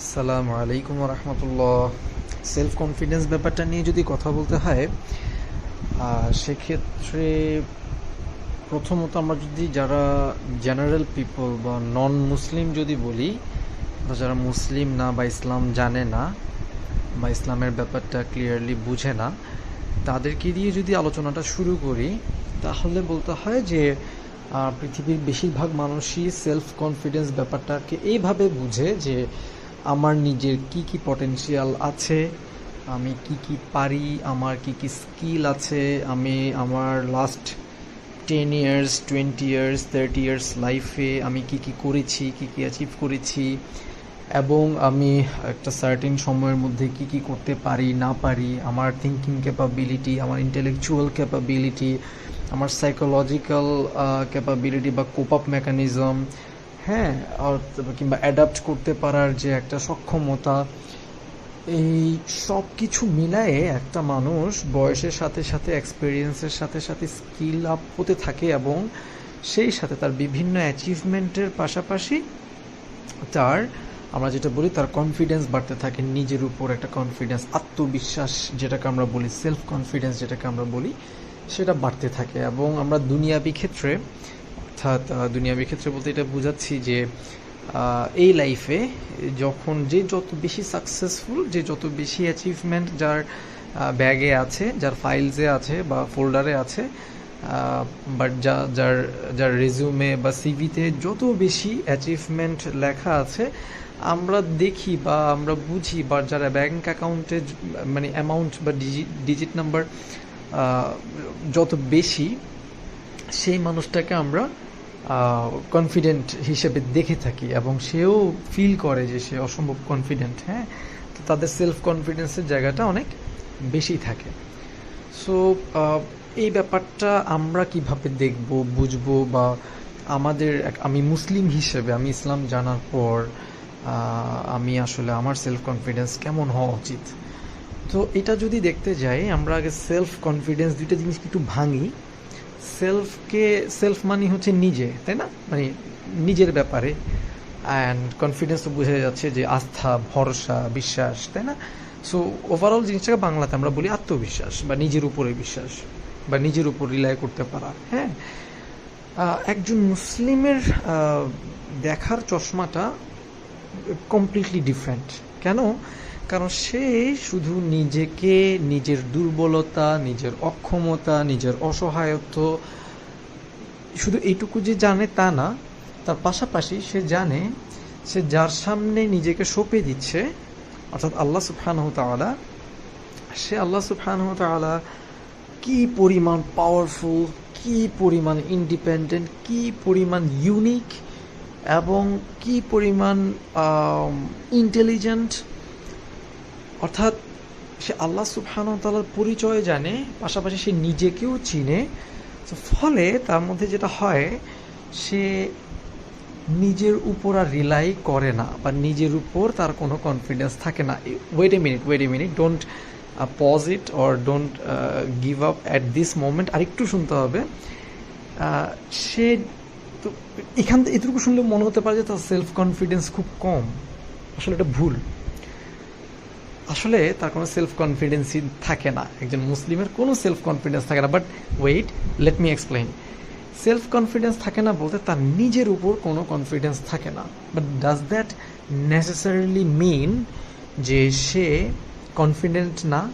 আসসালামু আলাইকুম রহমতুল্লাহ। Self confidence ব্যাপারটা নিয়ে যদি কথা বলতে হয় সেক্ষেত্রে প্রথমত আমরা যদি যারা জেনারেল পিপল বা নন মুসলিম যদি বলি, বা যারা মুসলিম না বা ইসলাম জানে না, বা ইসলামের ব্যাপারটা ক্লিয়ারলি বুঝে না, তাদেরকে দিয়ে যদি আলোচনাটা শুরু করি, তাহলে বলতে হয় যে পৃথিবীর বেশিরভাগ মানুষই সেলফ কনফিডেন্স ব্যাপারটাকে এইভাবে বুঝে যে আমার নিজের কি কি পটেনশিয়াল আছে, আমি কি কি পারি, আমার কি কি স্কিল আছে, আমি আমার last ten years twenty years thirty years লাইফে আমি কি কি করেছি, কি কি অ্যাচিভ করেছি, এবং আমি একটা সার্টেন সময়ের মধ্যে কি কি করতে পারি, না পারি, আমার থিঙ্কিং ক্যাপাবিলিটি আমার ইন্টেলেকচুয়াল ক্যাপাবিলিটি আমার সাইকোলজিক্যাল ক্যাপাবিলিটি বা কোপ আপ মেকানিজম হ্যাঁ কিংবা অ্যাডাপ্ট করতে পারার যে একটা সক্ষমতা, এই সব কিছু মিলায়ে একটা মানুষ বয়সের সাথে সাথে এক্সপিরিয়েন্সের সাথে সাথে স্কিল আপ হতে থাকে এবং সেই সাথে তার বিভিন্ন অ্যাচিভমেন্টের পাশাপাশি তার, আমরা যেটা বলি, তার কনফিডেন্স বাড়তে থাকে, নিজের উপর একটা কনফিডেন্স আত্মবিশ্বাস যেটাকে আমরা বলি সেলফ কনফিডেন্স যেটাকে আমরা বলি, সেটা বাড়তে থাকে এবং আমরা দুনিয়াবি ক্ষেত্রে অর্থাৎ দুনিয়াবি ক্ষেত্রে বলতে এটা বোঝাচ্ছি যে এই লাইফে যখন যে যত বেশি সাকসেসফুল যে যত বেশি অ্যাচিভমেন্ট যার ব্যাগে আছে, যার ফাইলসে আছে বা ফোল্ডারে আছে বাট যা, যার যার রেজিউমে বা সিভিতে যত বেশি অ্যাচিভমেন্ট লেখা আছে, আমরা দেখি বা আমরা বুঝি বা যারা ব্যাংক অ্যাকাউন্টে মানে অ্যামাউন্ট বা ডিজিট নাম্বার যত বেশি, সেই মানুষটাকে আমরা কনফিডেন্ট হিসেবে দেখে থাকি এবং সেও ফিল করে যে সে অসম্ভব কনফিডেন্ট হ্যাঁ? তো তাদের সেলফ কনফিডেন্সের জায়গাটা অনেক বেশি থাকে। সো এই ব্যাপারটা আমরা কীভাবে দেখব, বুঝব বা আমাদের আমি মুসলিম হিসেবে আমি ইসলাম জানার পর আমি আসলে আমার সেলফ কনফিডেন্স কেমন হওয়া উচিত? তো এটা যদি দেখতে যাই, আমরা আগে সেলফ কনফিডেন্স দুইটা জিনিস একটু ভাঙি। সেলফকে সেলফ মানে হচ্ছে নিজে, তাই না? মানে নিজের ব্যাপারে। অ্যান্ড কনফিডেন্স তো বোঝা যাচ্ছে যে আস্থা, ভরসা, বিশ্বাস, তাই না? সো ওভারঅল জিনিসটাকে বাংলাতে আমরা বলি আত্মবিশ্বাস বা নিজের উপরে বিশ্বাস বা নিজের উপর রিলাই করতে পারা হ্যাঁ? একজন মুসলিমের দেখার চশমাটা কমপ্লিটলি ডিফারেন্ট কেন? কারণ সে শুধু নিজেকে, নিজের দুর্বলতা, নিজের অক্ষমতা, নিজের অসহায়ত্ব, শুধু এইটুকু যে জানে তা না, তার পাশাপাশি সে জানে, সে যার সামনে নিজেকে সঁপে দিচ্ছে, অর্থাৎ আল্লাহ সুবহানাহু তাআলা, সে আল্লাহ সুবহানাহু তাআলা কি পরিমাণ পাওয়ারফুল কি পরিমাণ ইন্ডিপেন্ডেন্ট কি পরিমাণ ইউনিক এবং কি পরিমাণ ইন্টেলিজেন্ট অর্থাৎ সে আল্লাহ সুবহানাহু তাআলার পরিচয় জানে, পাশাপাশি সে নিজেকেও চিনে। ফলে তার মধ্যে যেটা হয়, সে নিজের উপর আর রিলাই করে না বা নিজের উপর তার কোনো কনফিডেন্স থাকে না। Wait a minute wait a minute don't pause it or don't give up at this moment আরেকটু শুনতে হবে। সে তো এখান থেকে এটুকু শুনলে মনে হতে পারে যে তার সেলফ কনফিডেন্স খুব কম। আসলে এটা ভুল। আসলে তার কোনো সেলফ কনফিডেন্সই থাকে না। একজন মুসলিমের কোনো সেলফ কনফিডেন্স থাকে না। But wait let me explain self confidence থাকে না বলতে তার নিজের উপর কোনো কনফিডেন্স থাকে না। But does that necessarily mean যে সে কনফিডেন্ট না?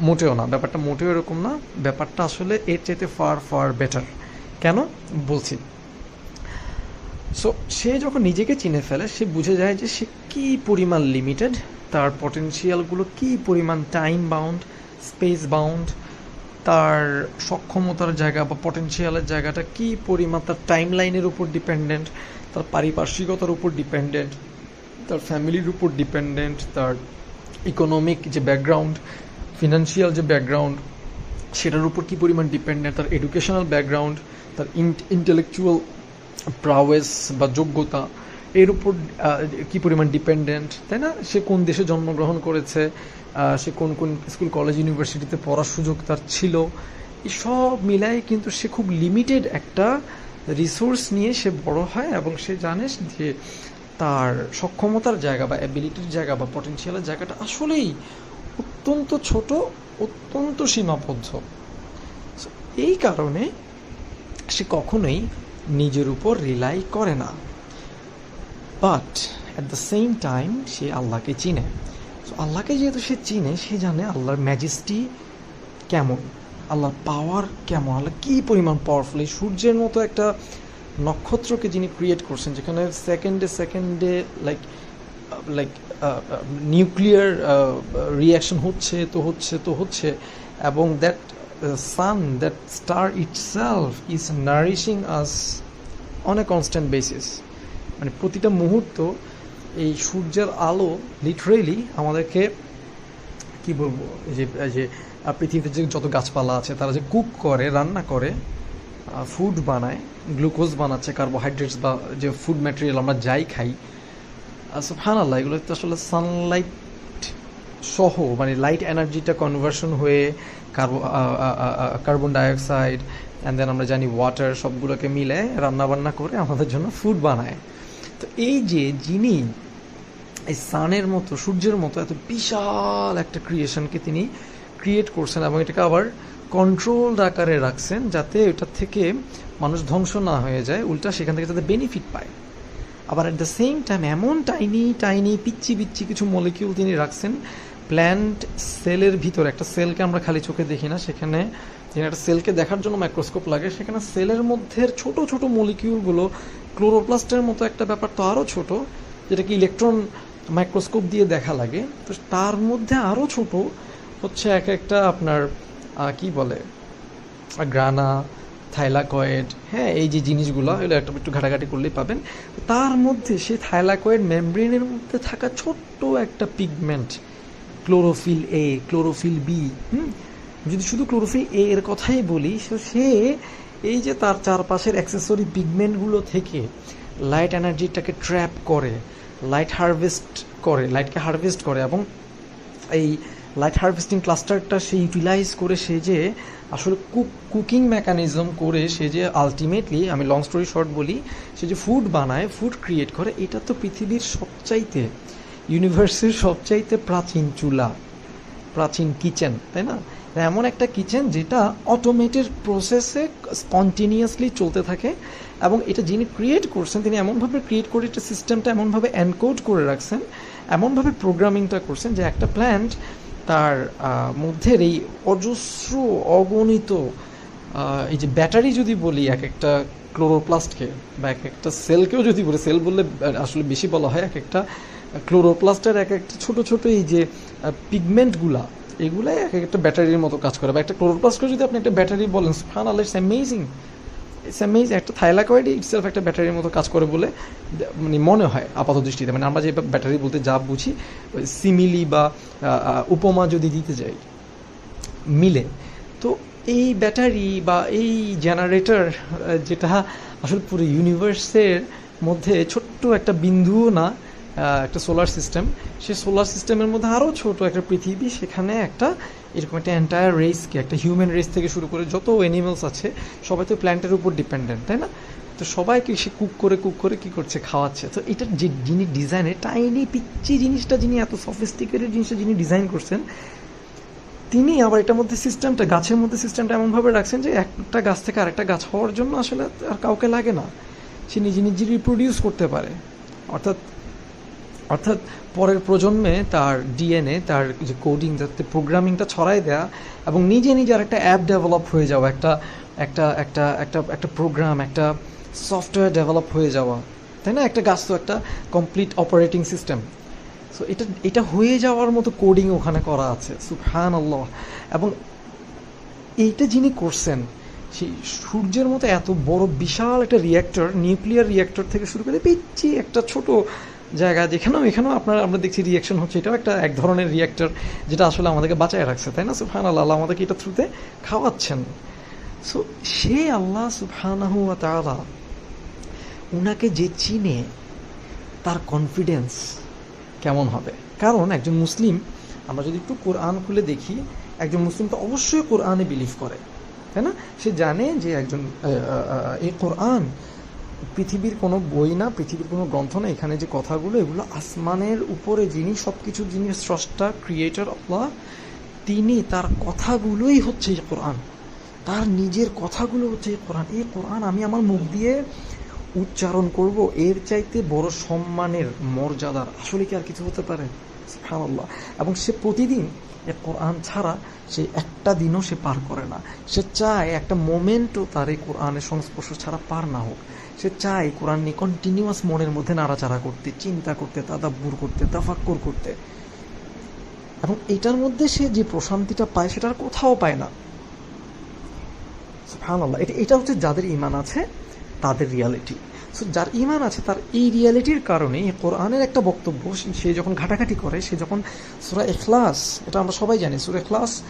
মোটেও না। ব্যাপারটা মোটেও এরকম না। ব্যাপারটা আসলে এর চাইতে ফার ফার বেটার কেন? বলছি। সো সে যখন নিজেকে চিনে ফেলে, সে বুঝে যায় যে সে কী পরিমাণ লিমিটেড তার পটেনশিয়ালগুলো কী পরিমাণ টাইম বাউন্ড স্পেস বাউন্ড তার সক্ষমতার জায়গা বা পটেনশিয়ালের জায়গাটা কী পরিমাণ, তার টাইম লাইনের উপর ডিপেন্ডেন্ট তার পারিপার্শ্বিকতার উপর ডিপেন্ডেন্ট তার ফ্যামিলির উপর ডিপেন্ডেন্ট তার ইকোনমিক যে ব্যাকগ্রাউন্ড ফিনান্সিয়াল যে ব্যাকগ্রাউন্ড সেটার উপর কী পরিমাণ ডিপেন্ডেন্ট তার এডুকেশনাল ব্যাকগ্রাউন্ড তার ইন্টেলেকচুয়াল প্রাওয়েস বা যোগ্যতা এর উপর কি পরিমাণ ডিপেন্ডেন্ট তাই না? সে কোন দেশে জন্মগ্রহণ করেছে সে কোন কোন স্কুল কলেজ ইউনিভার্সিটিতে পড়ার সুযোগ তার ছিল। সব মিলায় কিন্তু সে খুব লিমিটেড একটা রিসোর্স নিয়ে সে বড় হয় এবং সে জানে যে তার সক্ষমতার জায়গা বা অ্যাবিলিটির জায়গা বা পটেনশিয়ালের জায়গাটা আসলেই অত্যন্ত ছোট, অত্যন্ত সীমাবদ্ধ। এই কারণে সে কখনোই নিজের উপর রিলাই করে না। But at the same time সে আল্লাহকে চিনে। তো আল্লাহকে যেহেতু সে চিনে, সে জানে আল্লাহর ম্যাজেস্টি কেমন, আল্লাহর পাওয়ার কেমন আল্লাহ কী পরিমাণ পাওয়ারফুল এই সূর্যের মতো একটা নক্ষত্রকে যিনি ক্রিয়েট করছেন, যেখানে সেকেন্ডে সেকেন্ডে লাইক লাইক নিউক্লিয়ার রিয়াকশন হচ্ছে, তো হচ্ছে তো হচ্ছে, এবং that sun that star itself is nourishing us on a constant basis মানে প্রতিটা মুহূর্ত এই সূর্যের আলো লিটারেলি আমাদেরকে কি বলব? যে যে পৃথিবীতে যে যত গাছপালা আছে, তারা যে কুক করে, রান্না করে ফুড বানায় গ্লুকোজ বানাচ্ছে কার্বোহাইড্রেটস বা যে ফুড ম্যাটেরিয়াল আমরা যাই খাই সুফহান আল্লাহ এগুলো তো আসলে সানলাইট সহ মানে লাইট এনার্জিটা কনভার্সন হয়ে carbo carbon dioxide and then আমরা জানি ওয়াটার সবগুলোকে মিলে রান্না বান্না করে আমাদের জন্য ফুড বানায়। তো এই যে যিনি এই সানের মতো, সূর্যের মতো এত বিশাল একটা ক্রিয়েশনকে তিনি ক্রিয়েট করছেন এবং এটাকে আবার কন্ট্রোলড আকারে রাখছেন যাতে ওটার থেকে মানুষ ধ্বংস না হয়ে যায়, উল্টা সেখান থেকে যাতে বেনিফিট পায়। আবার অ্যাট দ্য সেম টাইম এমন টাইনি টাইনি পিচ্ছি পিচ্ছি কিছু মলিকিউল তিনি রাখছেন প্ল্যান্ট সেলের ভিতরে, একটা সেলকে আমরা খালি চোখে দেখি না, সেখানে তিনি একটা সেলকে দেখার জন্য মাইক্রোস্কোপ লাগে, সেখানে সেলের মধ্যে ছোট ছোট মলিকিউলগুলো ক্লোরোপ্লাস্টের মতো একটা ব্যাপার তো আরও ছোট, যেটাকে ইলেকট্রন মাইক্রোস্কোপ দিয়ে দেখা লাগে। তো তার মধ্যে আরও ছোট হচ্ছে এক একটা আপনার কি বলে, গ্রানা, থাইলাকয়েড হ্যাঁ এই যে জিনিসগুলো, এগুলো একটা একটু ঘাটাঘাটি করলেই পাবেন। তার মধ্যে সেই থাইলাকয়েড মেমব্রেনের মধ্যে থাকা ছোট্ট একটা pigment, chlorophyll A, chlorophyll B, hmm? যদি শুধু ক্লোরোফিল এ এর কথাই বলি, সে এই যে তার চারপাশের অ্যাক্সেসরি পিগমেন্টগুলো থেকে লাইট এনার্জিটাকে ট্র্যাপ করে লাইট হারভেস্ট করে লাইটকে হারভেস্ট করে এবং এই লাইট হারভেস্টিং ক্লাস্টারটা সে ইউটিলাইজ করে সে যে আসলে কুক কুকিং মেকানিজম করে সে যে আলটিমেটলি আমি লং স্টোরি শর্ট বলি, সে যে ফুড বানায় ফুড ক্রিয়েট করে, এটা তো পৃথিবীর সবচাইতে ইউনিভার্সের সবচাইতে প্রাচীন চুলা, প্রাচীন কিচেন তাই না? এমন একটা কিচেন যেটা অটোমেটেড প্রসেসে স্পন্টিনিয়াসলি চলতে থাকে এবং এটা যিনি ক্রিয়েট করছেন, তিনি এমনভাবে ক্রিয়েট করে এটা সিস্টেমটা এমনভাবে এনকোড করে রাখছেন, এমনভাবে প্রোগ্রামিংটা করছেন যে একটা প্ল্যান্ট তার মধ্যের এই অজস্র, অগণিত এই যে ব্যাটারি যদি বলি, এক একটা ক্লোরোপ্লাস্টকে বা এক একটা সেলকেও যদি বলি সেল বললে আসলে বেশি বলা হয় এক একটা ক্লোরোপ্লাস্টের এক একটা ছোট ছোট এই যে পিগমেন্টগুলা এগুলাই এক একটা ব্যাটারির মতো কাজ করে। বা একটা ক্লোরোপ্লাস্টকে যদি আপনি একটা ব্যাটারি বলেন fun Allah it's amazing it's amazing একটা থাইলাকয়েড ইটসেলফ একটা ব্যাটারির মতো কাজ করে বলে মানে মনে হয় আপাত দৃষ্টিতে। মানে আমরা যে ব্যাটারি বলতে যা বুঝি সিমিলি বা উপমা যদি দিতে যাই, মিলে। তো এই ব্যাটারি বা এই জেনারেটর যেটা আসলে পুরো ইউনিভার্সের মধ্যে ছোট্ট একটা বিন্দুও না একটা সোলার সিস্টেম সেই সোলার সিস্টেমের মধ্যে আরও ছোট একটা পৃথিবী, সেখানে একটা এরকম একটা এন্টায়ার রেসকে একটা হিউম্যান রেস থেকে শুরু করে যত অ্যানিমেলস আছে, সবাই তো প্ল্যান্টের উপর ডিপেন্ডেন্ট তাই না? তো সবাইকে সে কুক করে কুক করে কি করছে? খাওয়াচ্ছে। তো এটা যে যিনি ডিজাইনে টাইনি পিচ্ছি জিনিসটা যিনি এত সফিস্টিকেটেড জিনিসটা যিনি ডিজাইন করছেন, তিনি আবার এটার মধ্যে সিস্টেমটা গাছের মধ্যে সিস্টেমটা এমনভাবে রাখছেন যে একটা গাছ থেকে আরেকটা গাছ হওয়ার জন্য আসলে আর কাউকে লাগে না। সে নিজে নিজে রিপ্রোডিউস করতে পারে। অর্থাৎ অর্থাৎ পরের প্রজন্মে তার ডিএনএ, তার যে কোডিং যাতে প্রোগ্রামিংটা ছড়াই দেয়া এবং নিজে নিজে আর একটা অ্যাপ ডেভেলপ হয়ে যাওয়া, একটা একটা একটা একটা একটা প্রোগ্রাম একটা সফটওয়্যার ডেভেলপ হয়ে যাওয়া, তাই না? একটা গাছ তো একটা কমপ্লিট অপারেটিং সিস্টেম সো এটা এটা হয়ে যাওয়ার মতো কোডিং ওখানে করা আছে সুফহান আল্লাহ এবং এইটা যিনি করছেন, সেই সূর্যের মতো এত বড় বিশাল একটা রিয়াক্টর নিউক্লিয়ার রিয়াক্টর থেকে শুরু করে পিচ্ছি একটা ছোট জায়গা যেখানেও এখানেও আপনার, আমরা দেখছি রিয়াকশন হচ্ছে। এটাও একটা এক ধরনের রিয়াক্টর যেটা আসলে আমাদেরকে বাঁচায় রাখছে, তাই না? সুফহান আল্লাহ আমাদেরকে এটা থ্রুতে খাওয়াচ্ছেন। সো সে আল্লাহ সুফহানাহু ওয়া তাআলা উনাকে যে চিনে, তার কনফিডেন্স কেমন হবে? কারণ একজন মুসলিম, আমরা যদি একটু কোরআন খুলে দেখি, একজন মুসলিম তো অবশ্যই কোরআনে বিলিভ করে, তাই না? সে জানে যে একজন এই কোরআন পৃথিবীর কোনো বই না, পৃথিবীর কোনো গ্রন্থ না, এখানে যে কথাগুলো, এগুলো আসমানের উপরে যিনি সব কিছু যিনি স্রষ্টা ক্রিয়েটর আল্লাহ তিনি তার কথাগুলোই হচ্ছে এই কোরআন। তার নিজের কথাগুলো হচ্ছে এই কোরআন। এই কোরআন আমি আমার মুখ দিয়ে উচ্চারণ করব, এর চাইতে বড় সম্মানের মর্যাদার। আসলে কি আর কিছু হতে পারে? সুবহানাল্লাহ। এবং সে প্রতিদিন এ কোরআন ছাড়া সে একটা দিনও সে পার করে না। সে চায় একটা মোমেন্টও তার এই কোরআনের সংস্পর্শ ছাড়া পার না হোক। সে চায় কোরআন নিয়ে কন্টিনিউয়াস মনের মধ্যে নাড়াচাড়া করতে, চিন্তা করতে, তাদাব্বুর করতে, তাফাক্কুর করতে। এবং এটার মধ্যে সে যে প্রশান্তিটা পায় সেটা আর কোথাও পায় না। সুবহানাল্লাহ, এটা এটা হচ্ছে যাদের ইমান আছে, তাদের রিয়ালিটি সো যার ইমান আছে তার এই রিয়ালিটির কারণে কোরআনের একটা বক্তব্য, সে- যখন ঘাটাঘাটি করে, সে যখন সুরা এখলাস এটা আমরা সবাই জানি, সুরা এখলাস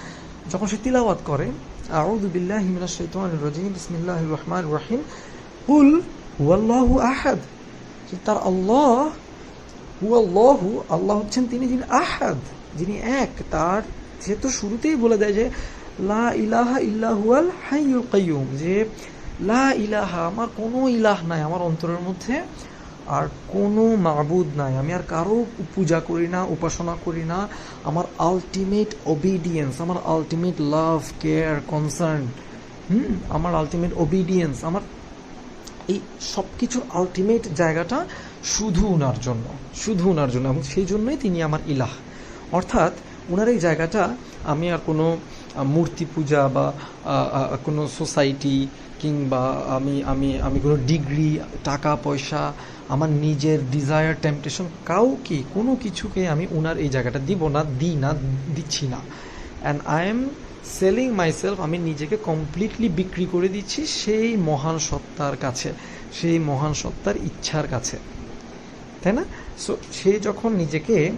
যখন সে তিলাওয়াত করে, আউযু বিল্লাহি মিনাশ শাইতানির রাজিম, বিসমিল্লাহির রহমানির রহিম কুল হুয়াল্লাহু আহাদ তার আল্লাহ হুয়াল্লাহু আল্লাহ হচ্ছেন তিনি যিনি আহাদ, যিনি এক। তার সে তো শুরুতেই বলে দেয় যে, লা ইলাহা ইল্লাহুয়াল হাইয়ুল কাইয়ুম। যে লা ইলাহা, আমার কোনো ইলাহ নাই, আমার অন্তরের মধ্যে আর কোনো মাবুদ নাই। আমি আর কারও পূজা করি না, উপাসনা করি না। আমার আলটিমেট ওবিডিয়েন্স আমার ultimate love care concern hmm? আমার আলটিমেট ওবিডিয়েন্স আমার এই সব কিছুর আলটিমেট জায়গাটা শুধু উনার জন্য, শুধু উনার জন্য এবং সেই জন্যই তিনি আমার ইলাহ। অর্থাৎ ওনার এই জায়গাটা আমি আর কোনো মূর্তি পূজা বা কোনো সোসাইটি কিংবা আমি আমি আমি কোনো ডিগ্রি টাকা, পয়সা, আমার নিজের ডিজায়ার টেম্পটেশন কাউকে, কোনো কিছুকে আমি ওনার এই জায়গাটা দিব না, দিই না, দিচ্ছি না। And I am selling myself আমি নিজেকে কমপ্লিটলি বিক্রি করে দিচ্ছি সেই মহান সত্তার কাছে, সেই মহান সত্তার ইচ্ছার কাছে। তাই না? সো সে যখন নিজেকে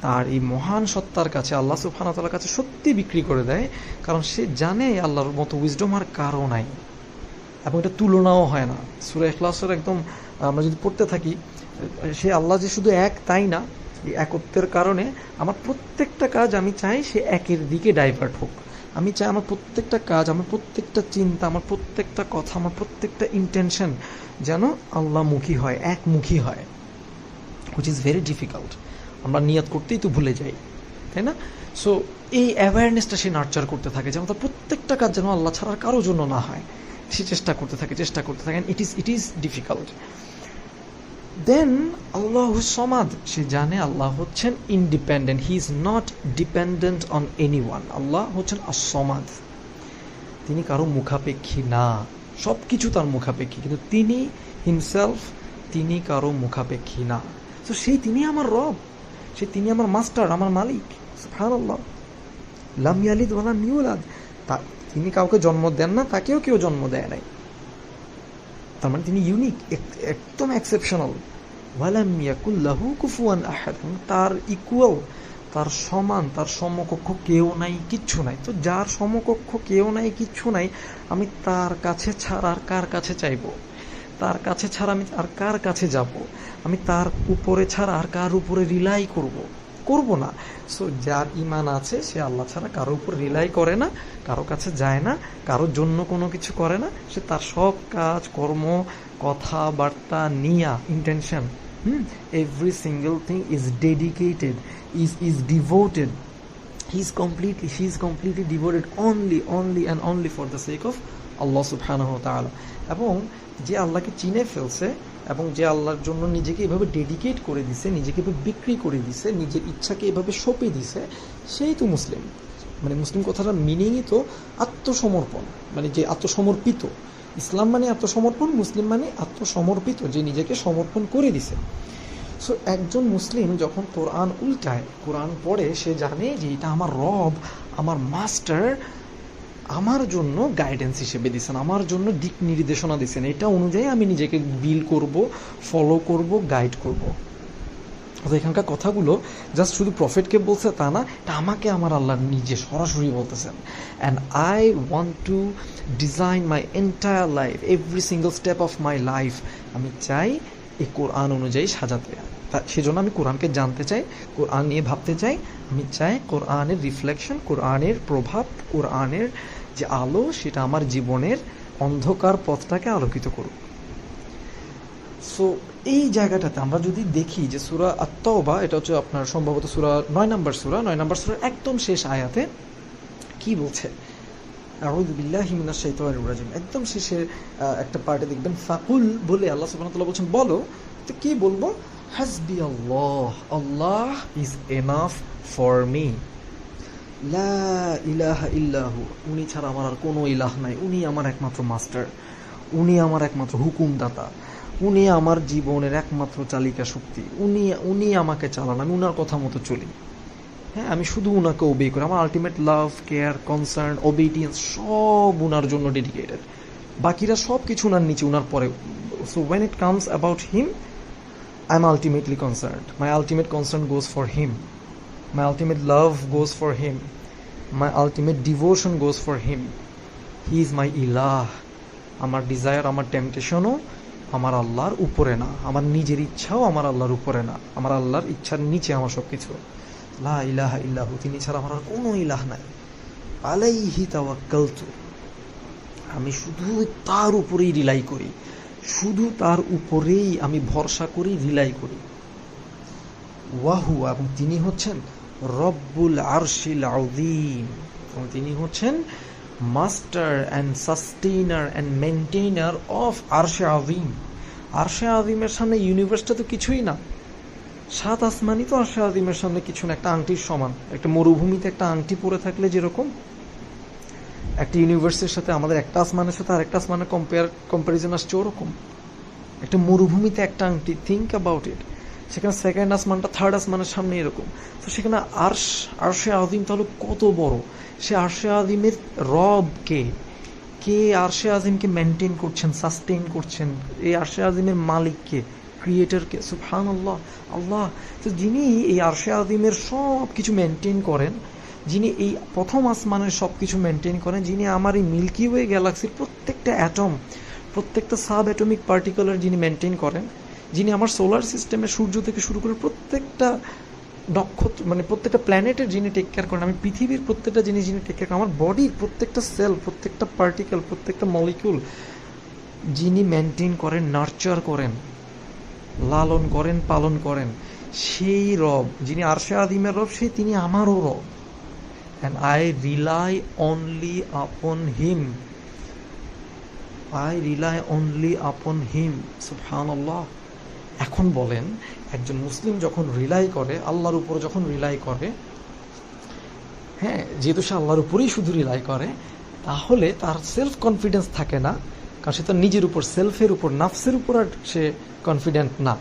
তার এই মহান সত্তার কাছে, আল্লাহ সুফানাতালার কাছে সত্যি বিক্রি করে দেয়, কারণ সে জানে আল্লাহর মতো উইজডম আর কারও নাই। এবং এটা তুলনাও হয় না। সুরা এখলাসের একদম, আমরা যদি পড়তে থাকি, সে আল্লাহ যে শুধু এক, তাই না? এই একত্বের কারণে আমার প্রত্যেকটা কাজ আমি চাই সে একের দিকে ডাইভার্ট হোক। আমি চাই আমার প্রত্যেকটা কাজ, আমার প্রত্যেকটা চিন্তা, আমার প্রত্যেকটা কথা, আমার প্রত্যেকটা ইন্টেনশন যেন আল্লাহমুখী হয়, একমুখী হয় হুইচ ইজ ভেরি ডিফিকাল্ট আমরা নিয়াত করতেই তো ভুলে যাই, তাই না? সো এই অ্যাওয়ারনেসটা সে নার্চার করতে থাকে যেন তার প্রত্যেকটা কাজ যেন আল্লাহ ছাড়া কারোর জন্য না হয়, সে চেষ্টা করতে থাকে, চেষ্টা করতে থাকে it is it is difficult then Allah সমাদ সে জানে আল্লাহ হচ্ছেন independent he is not dependent on any one Allah হচ্ছেন আসমাদ তিনি কারও মুখাপেক্ষী না সব কিছু তার মুখাপেক্ষী, কিন্তু তিনি হিমসেলফ তিনি কারও মুখাপেক্ষী না। তো সেই তিনি আমার রব, সে তিনি আমার মাস্টার আমার মালিক, সুবহানাল্লাহ। লাম ইয়ালিদ ওয়ালাম ইউলাদ। তা, তিনি কাউকে জন্ম দেন না, তাকেও কেউ জন্ম দেয় নাই। তার মানে তিনি ইউনিক একদম এক্সেপশনাল ওয়ালাম ইয়াকুল্লাহু কুফুয়ান আহাদ। তার ইকুয়াল তার সমান, তার সমকক্ষ কেউ নাই, কিচ্ছু নাই। তো যার সমকক্ষ কেউ নাই, কিচ্ছু নাই, আমি তার কাছে ছাড়া আর কার কাছে চাইব? তার কাছে ছাড়া আমি আর কার কাছে যাব? আমি তার উপরে ছাড়া আর কার উপরে রিলাই করব? করব না। সো যার ইমান আছে, সে আল্লাহ ছাড়া কারও উপর রিলাই করে না, কারও কাছে যায় না, কারোর জন্য কোনো কিছু করে না। সে তার সব কাজ, কর্ম, কথাবার্তা নিয়া intention hmm every single thing is dedicated is is devoted he is completely, she is completely devoted only only and only for the sake of Allah সুবহানাহু তাআলা এবং যে আল্লাহকে চিনে ফেলছে এবং যে আল্লাহর জন্য নিজেকে এভাবে ডেডিকেট করে দিছে, নিজেকে এভাবে বিক্রি করে দিছে, নিজের ইচ্ছাকে এভাবে সঁপে দিছে, সেই তো মুসলিম। মানে মুসলিম কথাটা মিনিংই তো আত্মসমর্পণ মানে যে আত্মসমর্পিত। ইসলাম মানে আত্মসমর্পণ, মুসলিম মানে আত্মসমর্পিত, যে নিজেকে সমর্পণ করে দিছে। সো একজন মুসলিম যখন কোরআন উল্টায়, কোরআন পড়ে, সে জানে যে এটা আমার রব, আমার মাস্টার আমার জন্য গাইডেন্স হিসেবে দিছেন, আমার জন্য দিক নির্দেশনা দিয়েছেন এটা অনুযায়ী আমি নিজেকে বিল করব ফলো করব গাইড করব। অর্থাৎ এখানকার কথাগুলো জাস্ট শুধু প্রফিটকে বলছে তা না, এটা আমাকে আমার আল্লাহ নিজে সরাসরি বলতেছেন। And I want to design my entire life every single step of my life আমি চাই এই কোরআন অনুযায়ী সাজাতে। তা সেজন্য আমি কোরআনকে জানতে চাই, কোরআন নিয়ে ভাবতে চাই। আমি চাই কোরআনের রিফ্লেকশন কোরআনের প্রভাব, কোরআনের যে আলো, সেটা আমার জীবনের অন্ধকার পথটাকে আলোকিত করুক। সো এই জায়গাটাতে আমরা যদি দেখি যে সুরা আত্মবা এটা হচ্ছে আপনার সম্ভবত সুরা নয় নম্বর সুরা, নয় নম্বর সুরার একদম শেষ আয়াতে কি বলছে? একদম শেষের একটা পার্টে দেখবেন, ফাকুল বলে আল্লাহ তাআলা বলছেন, বলো, তো কি বলব? হাসবি Allah Allah is enough for me লা ইলাহা ইল্লাহু উনি ছাড়া আমার আর কোনো ইলাহ নাই। উনি আমার একমাত্র মাস্টার উনি আমার একমাত্র হুকুমদাতা। উনি আমার জীবনের একমাত্র চালিকা শক্তি। উনি উনি আমাকে চালান। আমি উনার কথা মতো চলি। হ্যাঁ আমি শুধু উনাকে ওবে করি। আমার ultimate love care concern obedience সব উনার জন্য ডেডিকেটেড বাকিরা সব কিছু উনার নিচে, উনার পরে। So when it comes about him am ultimately concern my ultimate concern goes for him my ultimate love goes for him my ultimate devotion goes for him he is my ইলাহ আমার desire আমার টেম্পটেশনও আমার আল্লাহর উপরে না। আমার নিজের ইচ্ছাও আমার আল্লাহর উপরে না। আমার আল্লাহর ইচ্ছার নিচে আমার সব কিছু লা ইলাহা ইল্লাহু, তিনি ছাড়া আমার আর কোনো ইলাহ নাই। আলাইহি তাওয়াক্কালতু। আমি শুধু তার উপরেই রিলাই করি। শুধু তার উপরেই আমি ভরসা করি, রিলাই করি। ওয়াহু এবং তিনি হচ্ছেন রব্বুল আরশিল আযীম। এবং তিনি হচ্ছেন master and sustainer and maintainer of আরশে আজিম আরশে আজিমের সামনে ইউনিভার্সটা তো কিছুই না। সাত আসমানই তো আরশে আজিমের সামনে কিছু না, একটা আংটির সমান। একটা মরুভূমিতে একটা আংটি পরে থাকলে যেরকম একটা ইউনিভার্সের সাথে আমাদের একটা আসমানের সাথে আরেকটা আসমানের কম্পেয়ার কম্প্যারিজন আসছে ওরকম। একটা মরুভূমিতে একটা আংটি থিঙ্ক অ্যাবাউট ইট সেখানে সেকেন্ড আসমানটা থার্ড আসমানের সামনে এরকম। তো সেখানে আরশ, আরশে আদিম তাহলে কত বড়? সে আরশে আদিমের রব কে? আরশে আজিমকে মেনটেন করছেন সাস্টেন করছেন? এই আরশে আজিমের মালিককে ক্রিয়েটরকে সুবহান আল্লাহ আল্লাহ। তো যিনি এই আরশে আজিমের সব কিছু মেনটেন করেন যিনি এই প্রথম আসমানের সব কিছু মেনটেন করেন, যিনি আমার এই মিল্কি ওয়ে গ্যালাক্সির প্রত্যেকটা অ্যাটম প্রত্যেকটা সাব অ্যাটমিক পার্টিকুলার যিনি মেনটেন করেন, যিনি আমার সোলার সিস্টেমে সূর্য থেকে শুরু করে প্রত্যেকটা নক্ষত্র মানে প্রত্যেকটা প্ল্যানেটের যিনি টেক কেয়ার করেন, আমি পৃথিবীর প্রত্যেকটা জিনিস যিনি টেক কেয়ার আমার বডির প্রত্যেকটা সেল প্রত্যেকটা পার্টিকেল প্রত্যেকটা মলিকিউল যিনি মেনটেন করেন নার্চার করেন, লালন করেন, পালন করেন, সেই রব, যিনি আরশা আদিমের রব, সেই তিনি আমারও রব। অ্যান্ড আই রিলাই অনলি আপন হিম আই রিলাই অনলি আপন হিম সুবহানাল্লাহ এখন বলেন, একজন মুসলিম যখন রিলাই করে, আল্লাহর উপর যখন রিলাই করে হ্যাঁ যেহেতু সে আল্লাহর উপরেই শুধু রিলাই করে, তাহলে তার সেলফ কনফিডেন্স থাকে না, কারণ সে তার নিজের উপর সেলফের উপর নাফসের উপর আর সে কনফিডেন্ট না।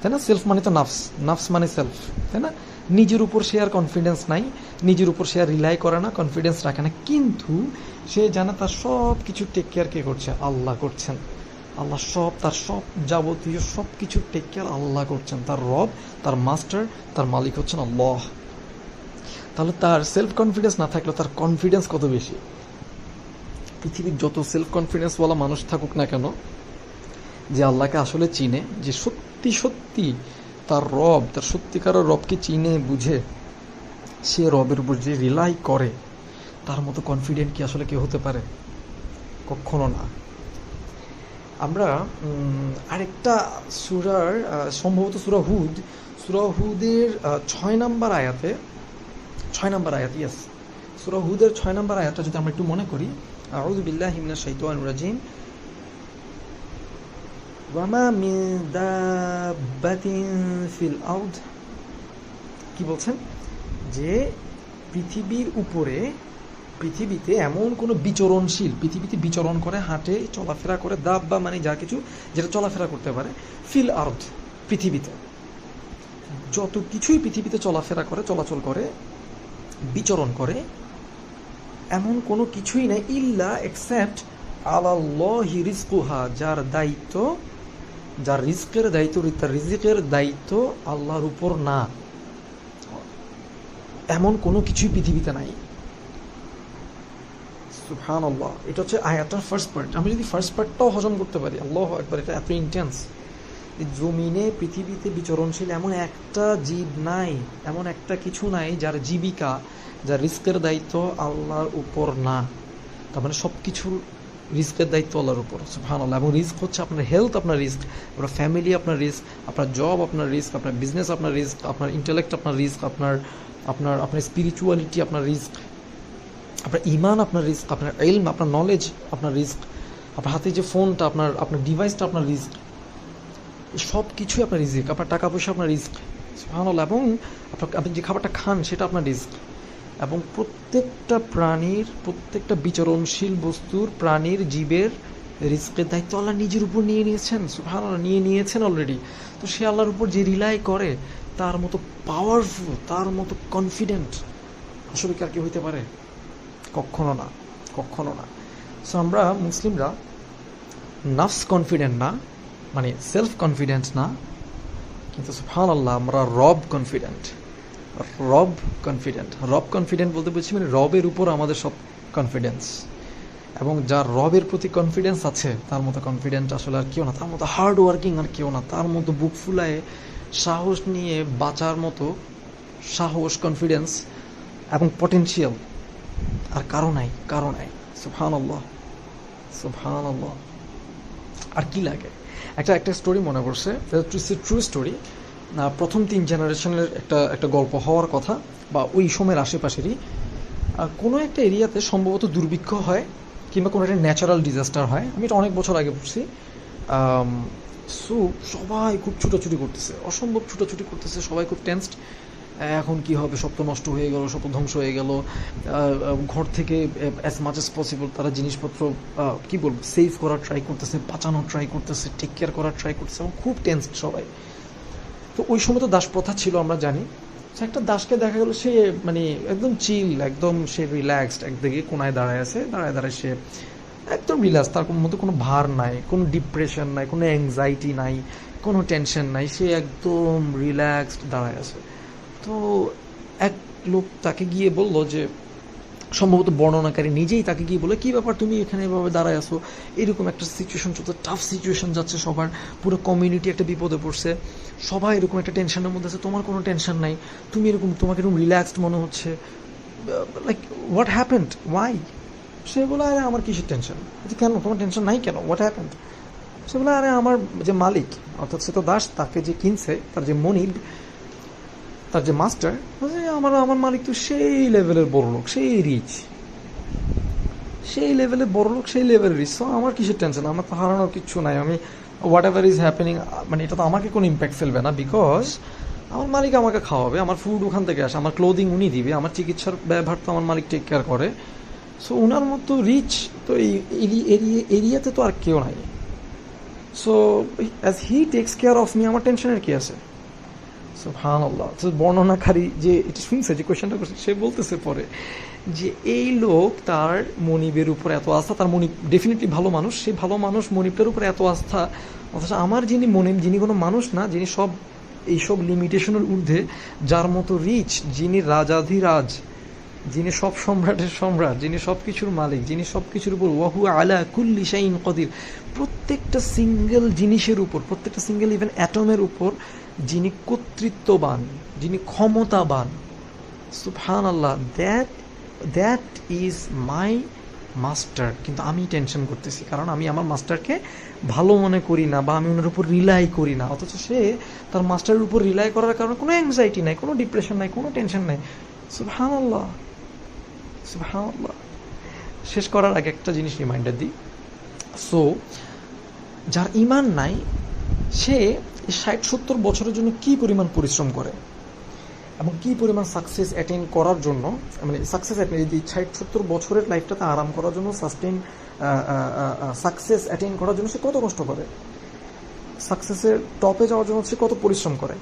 তাই না? সেলফ মানে তো নাফস নাফস মানে সেলফ তাই না? নিজের উপর সে আর কনফিডেন্স নাই, নিজের উপর সে আর রিলাই করে না কনফিডেন্স রাখে না। কিন্তু সে জানে তার সব কিছু টেক কেয়ার কে করছে? আল্লাহ করছেন। আল্লাহ সব, তার সব যাবতীয় সব কিছু টেক কেয়ার আল্লাহ করছেন। তার রব, তার মাস্টার তার মালিক হচ্ছেন আল্লাহ। তাহলে তার সেলফ কনফিডেন্স না থাকলে তার কনফিডেন্স কত বেশি? পৃথিবীর যত সেলফ কনফিডেন্সওয়ালা মানুষ থাকুক না কেন, যে আল্লাহকে আসলে চিনে, যে সত্যি সত্যি তার রব, তার সত্যিকারের রবকে চিনে, বুঝে? সে রবের উপর যে রিলাই করে, তার মতো কনফিডেন্ট কি আসলে কেউ হতে পারে? কখনো না। আমরা আরেকটা সুরার সম্ভবত সুরা হুদ, সুরা হুদের ছয় নাম্বার আয়াতে, ছয় নাম্বার আয়াত ইয়েস সুরা হুদের ছয় নাম্বার আয়াতটা যদি আমরা একটু মনে করি, আউযু বিল্লাহি মিনাশ শাইতানির রাজিম ফিল কি বলছেন? যে পৃথিবীর উপরে, পৃথিবীতে এমন কোনো বিচরণশীল, পৃথিবীতে বিচরণ করে, হাঁটে, চলাফেরা করে দাব বা মানে যা কিছু, যেটা চলাফেরা করতে পারে, ফিল আর্থ, পৃথিবীতে। যত কিছুই পৃথিবীতে চলাফেরা করে, চলাচল করে, বিচরণ করে, এমন কোনো কিছুই নাই, ইল্লা এক্সেপ্ট আলাল্লাহি রিজকুহা, যার দায়িত্ব যার রিস্কের দায়িত্ব, তার রিজিকের দায়িত্ব আল্লাহর উপর না। এমন কোনো কিছুই পৃথিবীতে নাই। সুবহান আল্লাহ এটা হচ্ছে আয়াটার ফার্স্ট পার্ট আমি যদি ফার্স্ট পার্টটাও হজম করতে পারি, আল্লাহ একবার এটা এত ইন্টেন্স জমিনে পৃথিবীতে বিচরণশীল এমন একটা জীব নাই, এমন একটা কিছু নাই যার জীবিকা, যার রিস্কের দায়িত্ব আল্লাহর উপর না। তার মানে সব কিছুর রিস্কের দায়িত্ব আল্লাহর উপর সুবহানাল্লাহ এবং রিস্ক হচ্ছে আপনার হেলথ আপনার রিস্ক আপনার ফ্যামিলি আপনার রিস্ক আপনার জব আপনার রিস্ক আপনার বিজনেস আপনার রিস্ক আপনার ইন্টেলেক্ট আপনার রিস্ক আপনার আপনার আপনার স্পিরিচুয়ালিটি আপনার রিস্ক আপনার ইমান আপনার রিস্ক আপনার এলম আপনার নলেজ আপনার রিস্ক আপনার হাতে যে ফোনটা আপনার আপনার ডিভাইসটা আপনার রিস্ক সব কিছুই আপনার রিস্ক আপনার টাকা পয়সা আপনার রিস্ক সুবহানাল্লাহ এবং আপনার আপনি যে খাবারটা খান সেটা আপনার রিস্ক এবং প্রত্যেকটা প্রাণীর, প্রত্যেকটা বিচরণশীল বস্তুর প্রাণীর জীবের রিস্কের দায়িত্ব আল্লাহ নিজের উপর নিয়ে নিয়েছেন। সুবহানাল্লাহ, নিয়ে নিয়েছেন অলরেডি তো সে আল্লাহর উপর যে রিলাই করে, তার মতো পাওয়ারফুল তার মতো কনফিডেন্ট আসলে কি আর কি হইতে পারে? কখনো না কখনো না। সো আমরা মুসলিমরা নাফস কনফিডেন্ট না মানে সেলফ কনফিডেন্ট না, কিন্তু সুফান আল্লাহ আমরা রব কনফিডেন্ট রব কনফিডেন্ট রব কনফিডেন্ট বলতে বলছি মানে রবের উপর আমাদের সব কনফিডেন্স এবং যার রবের প্রতি কনফিডেন্স আছে, তার মতো কনফিডেন্ট আসলে আর কেউ না। তার মতো হার্ড ওয়ার্কিং আর কেউ না। তার মতো বুক ফুলায় সাহস নিয়ে বাঁচার মতো সাহস কনফিডেন্স এবং পটেনশিয়াল আর কারও নাই কারও নাই। সুফান আল্লাহ সুফান আল্লাহ আর কি লাগে? একটা একটা স্টোরি মনে পড়ছে। ট্রু স্টোরি প্রথম তিন জেনারেশনের একটা একটা গল্প হওয়ার কথা, বা ওই সময়ের আশেপাশেরই কোনো একটা এরিয়াতে সম্ভবত দুর্ভিক্ষ হয়, কিংবা কোনো একটা ন্যাচারাল ডিজাস্টার হয়। আমি এটা অনেক বছর আগে পড়ছি। সো, সবাই খুব ছুটোছুটি করতেছে। অসম্ভব ছুটোছুটি করতেছে, সবাই খুব টেন্সড এখন কি হবে? সব তো নষ্ট হয়ে গেল, সব ধ্বংস হয়ে গেল। ঘর থেকে অ্যাজ মাচ এস পসিবল তারা জিনিসপত্র কি বলব সেভ করার ট্রাই করতেছে, বাঁচানোর ট্রাই করতেছে টেক কেয়ার করার ট্রাই করতেছে, এবং খুব টেন্সড সবাই। তো ওই সময় তো দাস প্রথা ছিল, আমরা জানি। একটা দাসকে দেখা গেল, সে মানে একদম চিল একদম সে রিল্যাক্সড একদিকে কোনায় দাঁড়ায় আছে, দাঁড়ায় দাঁড়ায় সে একদম রিল্যাক্স তার মধ্যে কোনো ভার নাই, কোনো ডিপ্রেশন নাই, কোনো অ্যাংজাইটি নাই, কোনো টেনশন নাই, সে একদম রিল্যাক্সড দাঁড়ায় আছে। তো এক লোক তাকে গিয়ে বলল যে সম্ভবত বর্ণনাকারী নিজেই তাকে গিয়ে বলে, কি ব্যাপার তুমি এখানে এভাবে দাঁড়ায় আসো এরকম একটা সিচুয়েশন চলছে টাফ সিচুয়েশন যাচ্ছে সবার, পুরো কমিউনিটি একটা বিপদে পড়ছে। সবাই এরকম একটা টেনশনের মধ্যে আছে, তোমার কোনো টেনশন নাই, তুমি এরকম, তোমাকে এরকম রিল্যাক্সড মনে হচ্ছে। লাইক হোয়াট হ্যাপেন্ড ওয়াই সে বলে, আরে, আমার কিসের টেনশন কেন? তোমার টেনশন নাই কেন? হোয়াট হ্যাপেন্ড সে বলে, আরে, আমার যে মালিক, অর্থাৎ সে তো দাস, তাকে যে কিনছে, তার যে মনিব তার যে মাস্টার আমার আমার মালিক তো সেই লেভেলের বড় লোক, সেই রিচ সেই লেভেলের বড় লোক, সেই লেভেলের রিচ তো আমার কিসের টেনশন আমার তো হারানোর কিচ্ছু নাই। আমি হোয়াট এভার ইজ হ্যাপেনিং মানে এটা তো আমাকে কোনো ইম্প্যাক্ট ফেলবে না বিকজ আমার মালিক আমাকে খাওয়াবে, আমার ফুড ওখান থেকে আসে, আমার ক্লোদিং উনি দিবে, আমার চিকিৎসার ব্যবহার তো আমার মালিক টেক কেয়ার করে। সো ওনার মতো রিচ তো এই এরিয়া এরিয়াতে তো আর কেউ নাই। So as he takes care of me আমার টেনশনের কি আছে? তো বর্ণনাকারী যে এটা শুনছে, যে কোয়েশ্চেনটা করছে, সে বলতেছে পরে যে এই লোক তার মনিবের উপর এত আস্থা, তার মনিব ডেফিনেটলি ভালো মানুষ সেই ভালো মানুষ মনিবটার উপর এত আস্থা। অথচ আমার যিনি মনিব, যিনি কোনো মানুষ না, যিনি সব এইসব লিমিটেশনের ঊর্ধ্বে, যার মতো রিচ যিনি রাজাধিরাজ, যিনি সব সম্রাটের সম্রাট, যিনি সব কিছুর মালিক, যিনি সব কিছুর উপর ওয়াহু আলা কুল্লি শাইন কদির, প্রত্যেকটা সিঙ্গেল জিনিসের উপর, প্রত্যেকটা সিঙ্গেল ইভেন অ্যাটমের উপর যিনি কর্তৃত্ববান, যিনি ক্ষমতাবান সুফহান Allah that that is my master কিন্তু আমি টেনশন করতেছি, কারণ আমি আমার মাস্টারকে ভালো মনে করি না বা আমি ওনার উপর রিলাই করি না। অথচ সে তার মাস্টারের উপর রিলাই করার কারণে কোনো অ্যাংজাইটি নাই, কোনো ডিপ্রেশন নাই, কোনো টেনশন নাই। সুবহান আল্লাহ সুবহান আল্লাহ শেষ করার আগে একটা জিনিস রিমাইন্ডার দিই। সো যার ইমান নাই, সে ষাট সত্তর বছরের জন্য কি পরিমাণ পরিশ্রম করে? এবং কি পরিমাণ সাকসেস অ্যাটেন্ড করার জন্য মানে সাকসেস অ্যাটেন্ড এই ষাট সত্তর বছরের লাইফটাতে আরাম করার জন্য সাস্টেন সাকসেস অ্যাটেন্ড করার জন্য সে কত কষ্ট করে? সাকসেসের টপে যাওয়ার জন্য সে কত পরিশ্রম করে?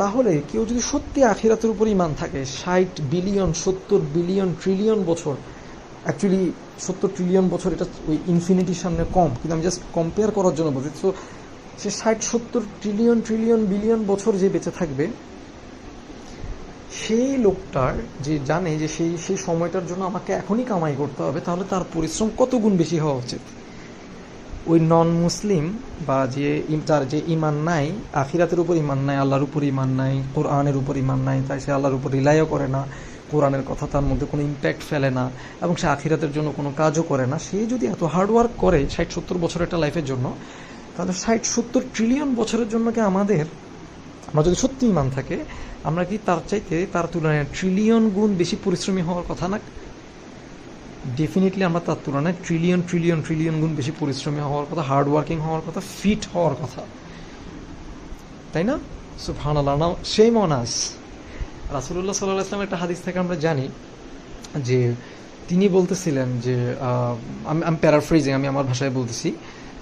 তাহলে কেউ যদি সত্যি আখিরাতের উপর ইমান থাকে, ষাট বিলিয়ন সত্তর বিলিয়ন ট্রিলিয়ন বছর অ্যাকচুয়ালি সত্তর ট্রিলিয়ন বছর এটা ওই ইনফিনিটির সামনে কম, কিন্তু আমি জাস্ট কম্পেয়ার করার জন্য বলছি। সো সে ষাট, সত্তর ট্রিলিয়ন ট্রিলিয়ন বিলিয়ন বছর যে বেঁচে থাকবে, সেই লোকটার যে জানে যে সেই সেই সময়টার জন্য আমাকে এখনই কামাই করতে হবে, তাহলে তার পরিশ্রম কত গুণ বেশি হওয়া উচিত? ওই নন মুসলিম বা যে তার যে ইমান নাই, আখিরাতের উপর ইমান নাই, আল্লাহর উপর ইমান নাই, কোরআনের উপর ইমান নাই, তাই সে আল্লাহর উপর রিলাইও করে না, কোরআনের কথা তার মধ্যে কোনো ইম্প্যাক্ট ফেলে না, এবং সে আখিরাতের জন্য কোনো কাজও করে না, সে যদি এত হার্ডওয়ার্ক করে ষাট, সত্তর বছর একটা লাইফের জন্য তাহলে ষাট, সত্তর ট্রিলিয়ন বছরের জন্য কি আমাদের, আমরা যদি সত্যি ইমান থাকে, আমরা কি তার চাইতে তার তুলনায় ট্রিলিয়ন গুণ বেশি পরিশ্রমী হওয়ার কথা না? ডেফিনেটলি আমরা তার তুলনায় ট্রিলিয়ন ট্রিলিয়ন ট্রিলিয়ন গুণ বেশি পরিশ্রমী হওয়ার কথা হার্ড ওয়ার্কিং হওয়ার কথা ফিট হওয়ার কথা। তাই না? সুফান আল্লাহ নাও সেই মনাস রাসুল্লাহ সাল্লাহ ইসলামের একটা হাদিস থেকে আমরা জানি যে তিনি বলতেছিলেন যে আমি আমি প্যারাফ্রেজিং আমি আমার ভাষায় বলতেছি।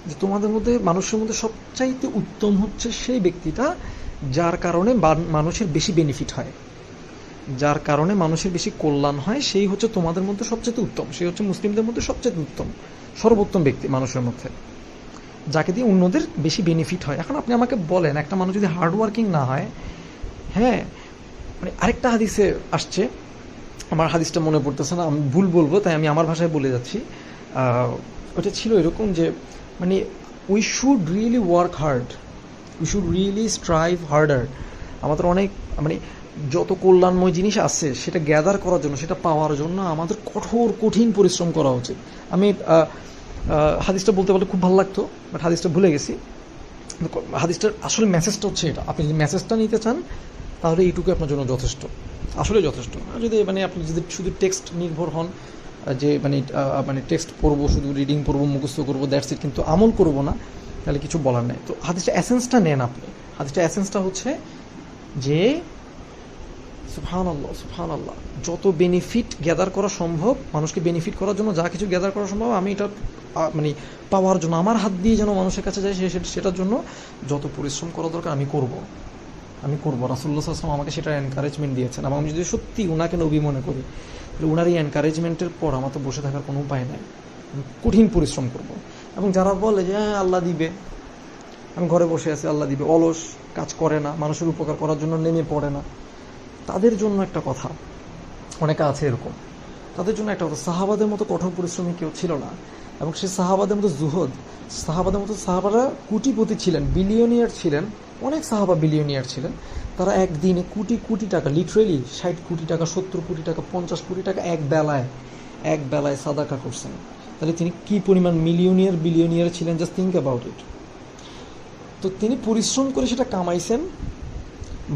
যে তোমাদের মধ্যে, মানুষের মধ্যে সবচাইতে উত্তম হচ্ছে সেই ব্যক্তিটা যার কারণে মানুষের বেশি বেনিফিট হয়। যার কারণে মানুষের বেশি কল্যাণ হয়, সেই হচ্ছে তোমাদের মধ্যে সবচেয়ে উত্তম। সেই হচ্ছে মুসলিমদের মধ্যে সবচেয়ে উত্তম, সর্বোত্তম ব্যক্তি মানুষের মধ্যে। যাকে দিয়ে অন্যদের বেশি বেনিফিট হয়। এখন আপনি আমাকে বলেন, একটা মানুষ যদি হার্ড ওয়ার্কিং না হয় হ্যাঁ মানে আরেকটা হাদিসে আসছে, আমার হাদিসটা মনে পড়তেছে না, আমি ভুল বলব, তাই আমি আমার ভাষায় বলে যাচ্ছি। ওটা ছিল এরকম যে মানে we should really work hard we should really strive harder আমাদের অনেক মানে যত কল্যাণময় জিনিস আছে, সেটা গ্যাদার করার জন্য, সেটা পাওয়ার জন্য আমাদের কঠোর, কঠিন পরিশ্রম করা উচিত। আমি হাদিসটা বলতে পারলে খুব ভালো লাগতো বাট হাদিসটা ভুলে গেছি। হাদিসটার আসলে মেসেজটা হচ্ছে এটা। আপনি যদি মেসেজটা নিতে চান, তাহলে এইটুকু আপনার জন্য যথেষ্ট। আসলে যথেষ্ট। যদি মানে আপনি যদি শুধু টেক্সট নির্ভর হন যে মানে মানে টেক্সট পড়ব, শুধু রিডিং পড়ব, মুখস্থ করব দ্যাটস ইট কিন্তু আমল করব না, তাহলে কিছু বলার নেই। তো হাদিসটা অ্যাসেন্সটা নেন আপনি। হাদিসটা অ্যাসেন্সটা হচ্ছে যে সুফহান আল্লাহ সুফহান আল্লাহ যত বেনিফিট গ্যাদার করা সম্ভব, মানুষকে বেনিফিট করার জন্য যা কিছু গ্যাদার করা সম্ভব, আমি এটা মানে পাওয়ার জন্য, আমার হাত দিয়ে যেন মানুষের কাছে যায়, সে সেটার জন্য যত পরিশ্রম করা দরকার, আমি করব। আমি করব। রাসুল্লাহ আসলাম আমাকে সেটা এনকারেজমেন্ট দিয়েছেন। এবং আমি যদি সত্যি ওনাকে নবী মনে করি ওনার এই এনকারেজমেন্টের পর আমার তো বসে থাকার কোনো উপায় নাই। কঠিন পরিশ্রম করব। এবং যারা বলে যে হ্যাঁ আল্লাহ দিবে। আমি ঘরে বসে আছি, আল্লাহ দিবে। অলস, কাজ করে না, মানুষের উপকার করার জন্য নেমে পড়ে না। তাদের জন্য একটা কথা, অনেকে আছে এরকম। তাদের জন্য একটা কথা, সাহাবাদের মতো কঠোর পরিশ্রমী কেউ ছিল না। এবং সে সাহাবাদের মতো জুহদ, সাহাবাদের মতো সাহাবারা কুটিপতি ছিলেন বিলিয়নিয়ার ছিলেন। অনেক সাহাবা বিলিয়নিয়ার ছিলেন। তারা একদিনে কোটি কোটি টাকা লিটারেলি ষাট কোটি টাকা, সত্তর কোটি টাকা, পঞ্চাশ কোটি টাকা এক বেলায় এক বেলায় সাদাকা করছেন। তাহলে তিনি কি পরিমাণ মিলিয়নিয়ার বিলিয়নিয়ার ছিলেন? জাস্ট থিঙ্ক অ্যাবাউট ইট তো তিনি পরিশ্রম করে সেটা কামাইছেন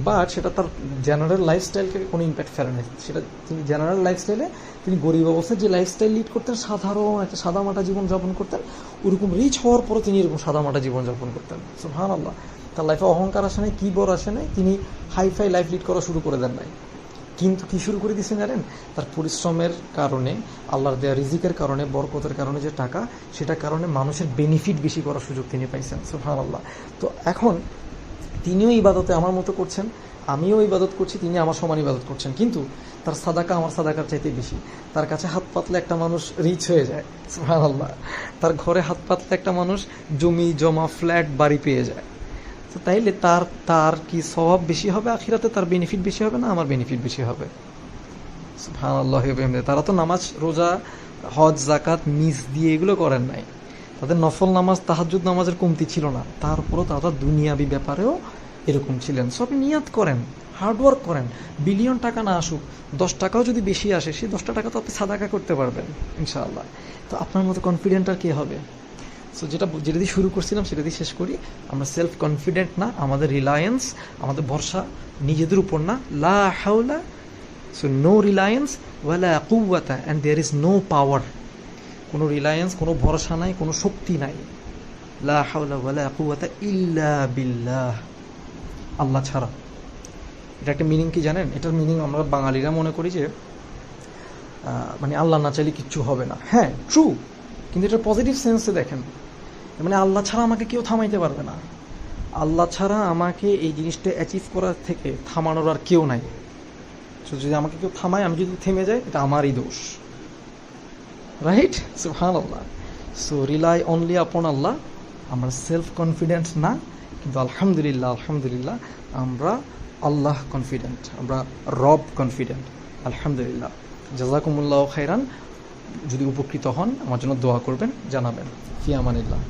বাট সেটা তার জেনারেল লাইফস্টাইলকে কোনো ইম্প্যাক্ট ফেলে না সেটা তিনি জেনারেল লাইফস্টাইলে তিনি গরিব অবস্থায় যে লাইফস্টাইল লিড করতেন, সাধারণ একটা সাদামাটা জীবনযাপন করতেন, ওরকম রিচ হওয়ার পরও তিনি এরকম সাদামাটা জীবনযাপন করতেন। সো ভান আল্লাহ তার লাইফে অহংকার আসে নাই কিবর আসে নাই, তিনি হাইফাই লাইফ লিড করা শুরু করে দেন নাই। কিন্তু কি শুরু করে দিয়েছেন জানেন? তার পরিশ্রমের কারণে, আল্লাহর দেয়া রিজিকের কারণে, বরকতের কারণে যে টাকা, সেটার কারণে মানুষের বেনিফিট বেশি করার সুযোগ তিনি পাইছেন সুফান আল্লাহ তো এখন তিনিও ইবাদতে আমার মতো করছেন, আমিও ইবাদত করছি, তিনি আমার সমান ইবাদত করছেন। কিন্তু তার সাদাকা আমার সাদাকার চাইতে বেশি। তার কাছে হাত পাতলে একটা মানুষ রিচ হয়ে যায় সুহান আল্লাহ তার ঘরে হাত পাতলে একটা মানুষ জমি, জমা ফ্ল্যাট বাড়ি পেয়ে যায়। তো তাইলে তার তার কি স্বভাব বেশি হবে আখিরাতে? তার বেনিফিট বেশি হবে না আমার বেনিফিট বেশি হবে? তারা তো নামাজ, রোজা, হজ জাকাত মিস দিয়ে এগুলো করেন নাই। তাদের নফল নামাজ তাহাজুদ নামাজের কমতি ছিল না। তারপরও তারা দুনিয়াবি ব্যাপারেও এরকম ছিলেন। সো আপনি নিয়াত করেন হার্ডওয়ার্ক করেন। বিলিয়ন টাকা না আসুক, দশ টাকাও যদি বেশি আসে সেই দশটা টাকা তো আপনি সাদাকা করতে পারবেন, ইনশাআল্লাহ। তো আপনার মতো কনফিডেন্ট আর কে হবে? সো যেটা যেটা দিয়ে শুরু করছিলাম, সেটা দিয়ে শেষ করি। আমরা সেলফ কনফিডেন্ট না, আমাদের রিলায়েন্স আমাদের ভরসা নিজেদের উপর না। লা হাওলা সো নো রিলায়েন্স ওয়ালা কুওয়াতা and there is no power কোনো রিলায়েন্স কোনো ভরসা নাই, কোনো শক্তি নাই। লা হাওলা ওয়ালা কুওয়াতা ইল্লা বিল্লাহ। আল্লাহ ছাড়া। এটা একটা মিনিং কি জানেন? এটার মিনিং আমরা বাঙালিরা মনে করি যে মানে আল্লাহ না চাইলে কিচ্ছু হবে না। হ্যাঁ ট্রু কিন্তু এটা পজিটিভ সেন্সে দেখেন। মানে আল্লাহ ছাড়া আমাকে কেউ থামাইতে পারবে না। আল্লাহ ছাড়া আমাকে এই জিনিসটা অ্যাচিভ করার থেকে থামানোর আর কেউ নাই। যদি আমাকে কেউ থামায়, আমি যদি থেমে যাই, এটা আমারই দোষ। রাইট সুহান আল্লাহ সো রিলাই অনলি আপন আল্লাহ। আমরা সেলফ কনফিডেন্ট না, কিন্তু আলহামদুলিল্লাহ আলহামদুলিল্লাহ, আমরা আল্লাহ কনফিডেন্ট আমরা রব কনফিডেন্ট আলহামদুলিল্লাহ। জাজাকুমুল্লাহ খাইরান যদি উপকৃত হন আমার জন্য দোয়া করবেন জানাবেন। ফিয়ামানিল্লাহ